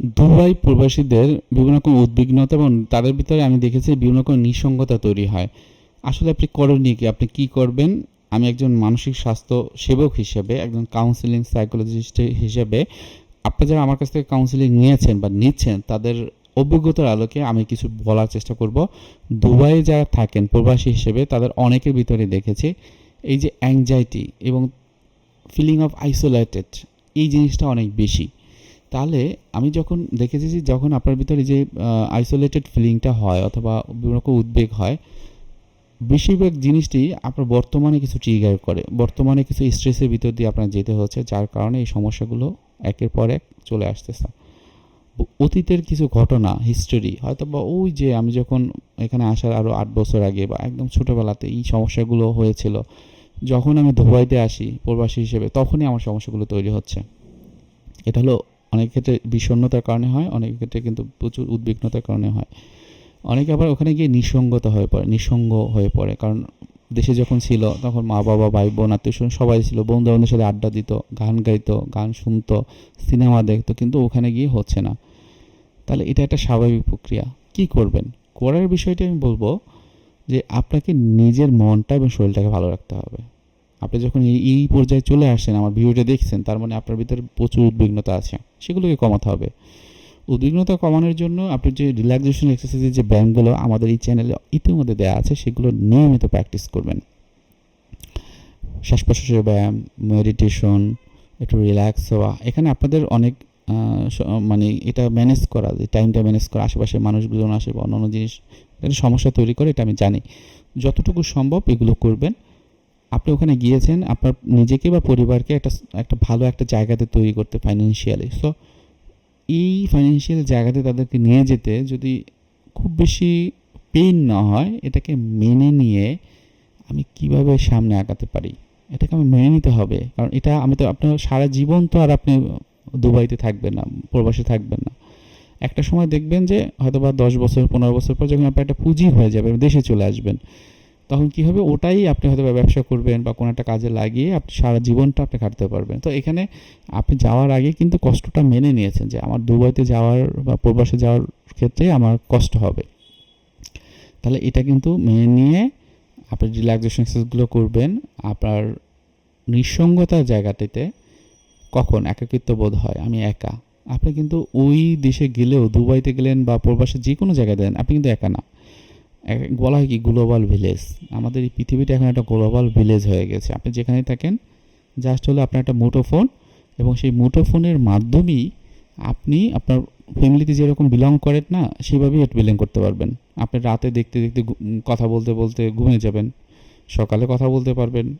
Dubai প্রবাসীদের বিভিন্ন রকম উদ্বিগ্নতা এবং তাদের ভিতরে আমি দেখেছি বিভিন্ন রকম নিঃসঙ্গতা তৈরি হয়। আসলে আপনি করণীয় কি? আপনি কি করবেন? আমি একজন মানসিক স্বাস্থ্য সেবক হিসেবে, একজন কাউন্সিলিং সাইকোলজিস্ট হিসেবে, আপনি যারা আমার কাছ থেকে কাউন্সিলিং নিয়েছেন বা নিচ্ছেন, তাদের অভিজ্ঞতার আলোকে আমি কিছু বলার চেষ্টা করব। দুবাইয়ে যারা থাকেন প্রবাসী হিসেবে, তাদের অনেকের ভিতরে দেখেছি এই যে অ্যাংজাইটি এবং ফিলিং অফ আইসোলেটেড এই জিনিসটা অনেক বেশি। তাহলে আমি যখন দেখেছি যে যখন আপনার ভিতরে যে আইসোলেটেড ফিলিংটা হয় অথবা বিভিন্ন রকম উদ্বেগ হয়, বেশিরভাগ জিনিসটি আপনার বর্তমানে কিছু ট্রিগার করে। বর্তমানে কিছু স্ট্রেসের ভিতর দিয়ে আপনার যেতে হচ্ছে, যার কারণে এই সমস্যাগুলো একের পর এক চলে আসতেছে। অতীতের কিছু ঘটনা হিস্টোরি হয়তো বা ওই যে আমি যখন এখানে আসার আরও আট বছর আগে বা একদম ছোটোবেলাতে এই সমস্যাগুলো হয়েছিল, যখন আমি দুবাইতে আসি প্রবাসী হিসেবে, তখনই আমার সমস্যাগুলো তৈরি হচ্ছে। এটা হলো অনেক ক্ষেত্রে বিষণ্ণতার কারণে হয়, অনেক ক্ষেত্রে কিন্তু প্রচুর উদ্বিগ্নতার কারণে হয়। অনেকে আবার ওখানে গিয়ে নিঃসঙ্গতা হয়ে পড়ে, নিঃসঙ্গ হয়ে পড়ে। কারণ দেশে যখন ছিল, তখন মা, বাবা ভাই বোন আত্মীয় সবাই ছিল বন্ধু বান্ধবের সাথে আড্ডা দিত, গান গাইতো, গান শুনতো, সিনেমা দেখতো, কিন্তু ওখানে গিয়ে হচ্ছে না। তাহলে এটা একটা স্বাভাবিক প্রক্রিয়া। কি করবেন? করার বিষয়টা আমি বলব যে আপনাকে নিজের মনটা এবং শরীরটাকে ভালো রাখতে হবে। আপনি যখন এই পর্যায়ে চলে আসেন, আমার ভিডিওটা দেখছেন, তার মানে আপনার ভিতরে প্রচুর উদ্বিগ্নতা আছে। সেগুলোকে কমাতে হবে। উদ্বিগ্নতা কমানোর জন্য আপনি যে রিল্যাক্সেশন এক্সারসাইজের যে ব্যায়ামগুলো আমাদের এই চ্যানেলে ইতিমধ্যে দেওয়া আছে, সেগুলো নিয়মিত প্র্যাকটিস করবেন। শ্বাস প্রশ্বাসের ব্যায়াম মেডিটেশন একটু রিল্যাক্স হওয়া। এখানে আপনাদের অনেক মানে এটা ম্যানেজ করা, যে টাইমটা ম্যানেজ করা, আশেপাশের মানুষগুলো আসে বা অন্যান্য জিনিস সমস্যা তৈরি করে, এটা আমি জানি। যতটুকু সম্ভব এগুলো করবেন। আপনি ওখানে গিয়েছেন, আপনার নিজেকে বা পরিবারকে একটা একটা ভালো একটা জায়গাতে তৈরি করতে ফাইন্যান্সিয়ালি সো এই ফাইন্যান্সিয়াল জায়গাতে তাদেরকে নিয়ে যেতে যদি খুব বেশি পেইন না হয়, এটাকে মেনে নিয়ে আমি কীভাবে সামনে আগাতে পারি? এটাকে আমি মেনে নিতে হবে। কারণ এটা আমি তো আপনার সারা জীবন তো আর আপনি দুবাইতে থাকবেন না, প্রবাসে থাকবেন না। একটা সময় দেখবেন যে হয়তো বা দশ বছর, পনেরো বছর পর যখন আপনার একটা পুঁজি হয়ে যাবে দেশে চলে আসবেন। তখন কি হবে? ওটাই আপনি হয়তো ব্যবসা করবেন বা কোনো একটা কাজে লাগিয়ে আপনি সারা জীবনটা আপনি কাটতে পারবেন। তো এখানে আপনি যাওয়ার আগে কিন্তু কষ্টটা মেনে নিয়েছেন যে আমার দুবাইতে যাওয়ার বা প্রবাসে যাওয়ার ক্ষেত্রে আমার কষ্ট হবে। তাহলে এটা কিন্তু মেনে নিয়ে আপনি রিল্যাক্সেশন এক্সারসাইজগুলো করবেন, আপনার নিঃসঙ্গতার জায়গাটিতে কখন একাকিত্ব বোধ হয়? আমি একা। আপনি কিন্তু ওই দেশে গেলেও, দুবাইতে গেলেন বা প্রবাসে যে কোনো জায়গায় দেন, আপনি কিন্তু একা না। বলা হয় কি গ্লোবাল ভিলেজ আমাদের এই পৃথিবীটা এখন একটা গ্লোবাল ভিলেজ হয়ে গেছে। আপনি যেখানেই থাকেন জাস্ট হলো আপনার একটা মুঠোফোন এবং সেই মুঠোফোনের মাধ্যমেই আপনি আপনার ফ্যামিলিতে যেরকম বিলং করেন না, সেভাবেই এটা বিলং করতে পারবেন। আপনি রাতে দেখতে দেখতে কথা বলতে বলতে ঘুমিয়ে যাবেন, সকালে কথা বলতে পারবেন।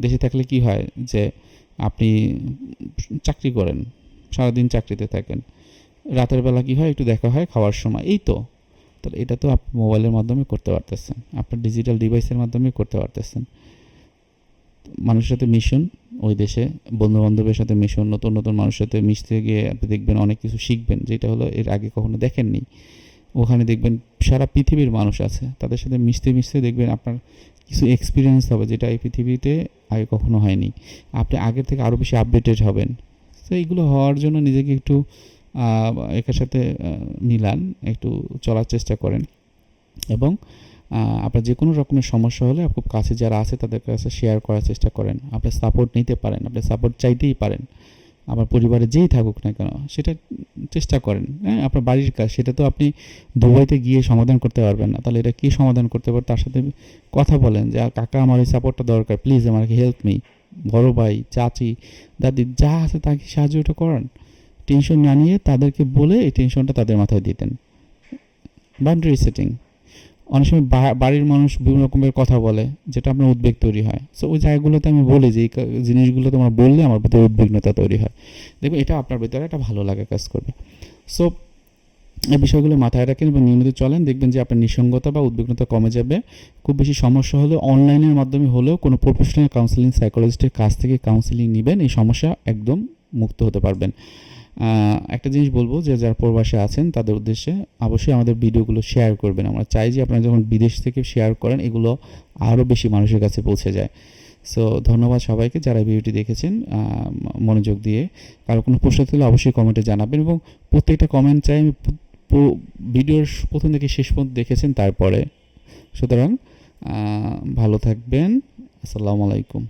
দেশে থাকলে কি হয় যে আপনি চাকরি করেন, সারাদিন চাকরিতে থাকেন। রাতের বেলা কি হয়? একটু দেখা হয় খাওয়ার সময়। এই তো। তাহলে এটা তো মোবাইলের মাধ্যমে করতে পারতেছেন। আপনার ডিজিটাল ডিভাইসের মাধ্যমে করতে পারতেছেন। মানুষের সাথে মিশন, ওই দেশে বন্ধু বান্ধবের সাথে মিশন, নতুন নতুন মানুষের সাথে মিশতে গিয়ে আপনি দেখবেন অনেক কিছু শিখবেন, যেটা হলো এর আগে কখনো দেখেননি। ওখানে দেখবেন সারা পৃথিবীর মানুষ আছে, তাদের সাথে মিশতে মিশতে দেখবেন আপনার কিছু এক্সপিরিয়েন্স হবে, যেটা এই পৃথিবীতে আগে কখনো হয়নি। আপনি আগের থেকে আরও বেশি আপডেটেড হবেন। তো এইগুলো হওয়ার জন্য নিজেকে একটু একের সাথে মিলান, একটু চলার চেষ্টা করেন। এবং আপনার যে কোনো রকমের সমস্যা হলে খুব কাছে যারা আছে তাদের কাছে শেয়ার করার চেষ্টা করেন। আপনি সাপোর্ট নিতে পারেন, আপনি সাপোর্ট চাইতেই পারেন। আমার পরিবারে যেই থাকুক না কেন, সেটা চেষ্টা করেন। হ্যাঁ আপনার বাড়ির কাজ, সেটা তো আপনি দুবাইতে গিয়ে সমাধান করতে পারবেন না। তাহলে এটা কী সমাধান করতে পারে তার সাথে কথা বলেন যে কাকা আমার এই সাপোর্টটা দরকার প্লিজ আমাকে হেল্প মি বড় ভাই, চাচি, দাদি, যা আছে তাকে সাহায্য ওটা করান। টেনশন না নিয়ে তাদেরকে বলে এই টেনশনটা তাদের মাথায় দিতেন বাউন্ডারি সেটিং অনেক সময় বাড়ির মানুষ বিভিন্ন রকমের কথা বলে, যেটা আপনার উদ্বেগ তৈরি হয়। সো ওই জায়গাগুলোতে আমি বলি যে, এই জিনিসগুলো তোমার বললে আমার ভিতরে উদ্বিগ্নতা তৈরি হয়। দেখবে এটা আপনার ভিতরে একটা ভালো লাগা কাজ করবে। সো এই বিষয়গুলো মাথায় রাখেন এবং নিয়মিত চলেন, দেখবেন যে আপনার নিঃসঙ্গতা বা উদ্বিগ্নতা কমে যাবে। খুব বেশি সমস্যা হলে অনলাইনের মাধ্যমে হলেও কোনো প্রফেশনাল কাউন্সিলিং সাইকোলজিস্টের কাছ থেকে কাউন্সিলিং নেবেন, এই সমস্যা একদম মুক্ত হতে পারবেন। একটা জিনিস বলব যে যারা প্রবাসে আছেন, তাদের উদ্দেশ্যে অবশ্যই আমাদের ভিডিওগুলো শেয়ার করবেন। আমরা চাই যে আপনারা যখন বিদেশ থেকে শেয়ার করেন, এগুলো আরও বেশি মানুষের কাছে পৌঁছে যায়। সো ধন্যবাদ সবাইকে যারা ভিডিওটি দেখেছেন মনোযোগ দিয়ে। কারও কোনো প্রশ্ন থাকলে অবশ্যই কমেন্টে জানাবেন এবং প্রত্যেকটা কমেন্ট চাই আমি ভিডিওর প্রথম থেকে শেষ পর্যন্ত দেখেছেন তারপরে। সুতরাং ভালো থাকবেন। আসসালামু আলাইকুম।